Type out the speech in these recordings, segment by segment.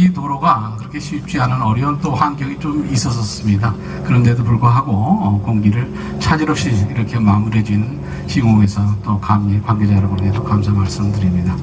이 도로가 그렇게 쉽지 않은 어려운 또 환경이 좀 있었습니다. 그런데도 불구하고 어, 공기를 차질 없이 이렇게 마무리해준 시공에서 또 감리 관계자 여러분에게도 감사 말씀드립니다.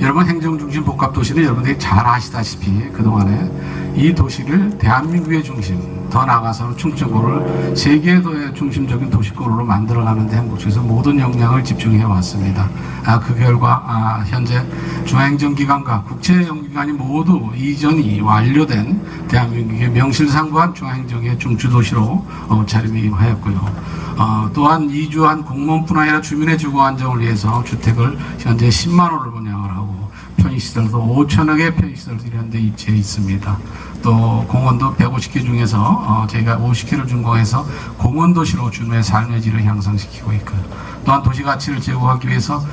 여러분 행정중심 복합도시는 여러분들이 잘 아시다시피 그동안에 이 도시를 대한민국의 중심 더 나아가서는 충청도를 세계도의 중심적인 도시권으로 만들어가는 데 행복주에서 모든 역량을 집중해 왔습니다. 아, 그 결과 아, 현재 중앙행정기관과 국제연기관이 모두 이전이 완료된 대한민국의 명실상부한 중앙행정의 중추도시로 어, 자리매김하였고요. 어, 또한 이주한 공무원뿐 아니라 주민의 주거 안정을 위해서 주택을 현재 10만 호를 분양을 하고 편의시설도 5천여 개 편의시설들이 현재 입지해 있습니다. 또 공원도 150개 중에서 어, 저희가 50개를 준공해서 공원도시로 주민의 삶의 질을 향상시키고 있고요. 또한 도시 가치를 제고하기 위해서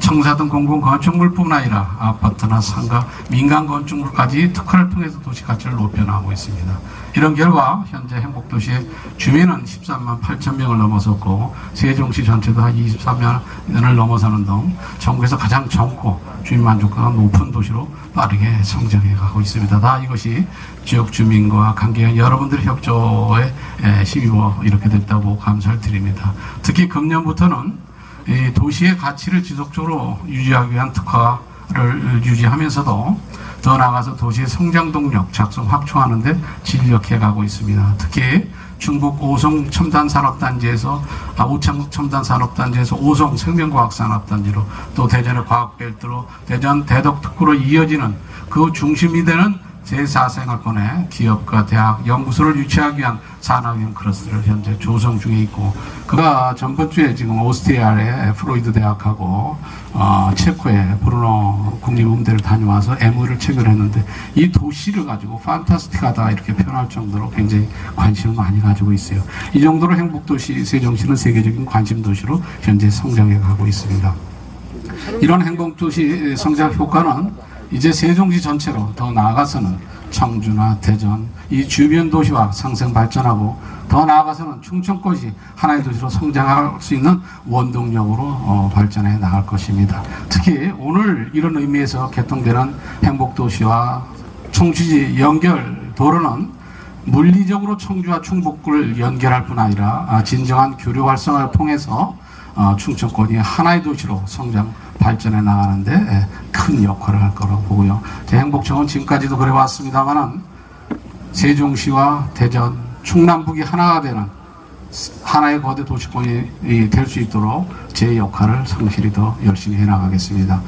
청사등 공공 건축물뿐 아니라 아파트나 상가, 민간 건축물까지 특화를 통해서 도시 가치를 높여나가고 있습니다. 이런 결과 현재 행복도시의 주민은 13만 8천 명을 넘어섰고 세종시 전체도 한 23만을 넘어서는 등 전국에서 가장 젊고 주민 만족도가 높은 도시로 빠르게 성장해 가고 있습니다. 다 이것이 지역 주민과 관계한 여러분들의 협조에 에, 힘입어 이렇게 됐다고 감사를 드립니다. 특히 금년부터는 이 도시의 가치를 지속적으로 유지하기 위한 특화를 유지하면서도 더 나아가서 도시의 성장 동력 작성 확충하는데 진력해 가고 있습니다. 특히 충북 오송 첨단 산업단지에서 아, 오창 첨단 산업단지에서 오송 생명과학 산업단지로 또 대전의 과학벨트로 대전 대덕특구로 이어지는 그 중심이 되는 제4생활권의 기업과 대학, 연구소를 유치하기 위한 산학형 클러스를 현재 조성 중에 있고 그가 전번 주에 지금 오스트리아의 프로이드 대학하고 어, 체코의 브루노 국립음대를 다녀와서 MO를 체결했는데 이 도시를 가지고 판타스틱하다 이렇게 표현할 정도로 굉장히 관심을 많이 가지고 있어요. 이 정도로 행복도시 세종시는 세계적인 관심도시로 현재 성장해 가고 있습니다. 이런 행복도시 성장 효과는 이제 세종시 전체로 더 나아가서는 청주나 대전 이 주변 도시와 상생 발전하고 더 나아가서는 충청권이 하나의 도시로 성장할 수 있는 원동력으로 어, 발전해 나갈 것입니다. 특히 오늘 이런 의미에서 개통되는 행복도시와 청주지 연결 도로는 물리적으로 청주와 충북을 연결할 뿐 아니라 아, 진정한 교류 활성화를 통해서 어, 충청권이 하나의 도시로 성장 발전해 나가는데 예, 큰 역할을 할 거라고 보고요. 제 행복청은 지금까지도 그래 왔습니다만은 세종시와 대전, 충남북이 하나가 되는 하나의 거대 도시권이 될 수 있도록 제 역할을 성실히 더 열심히 해 나가겠습니다.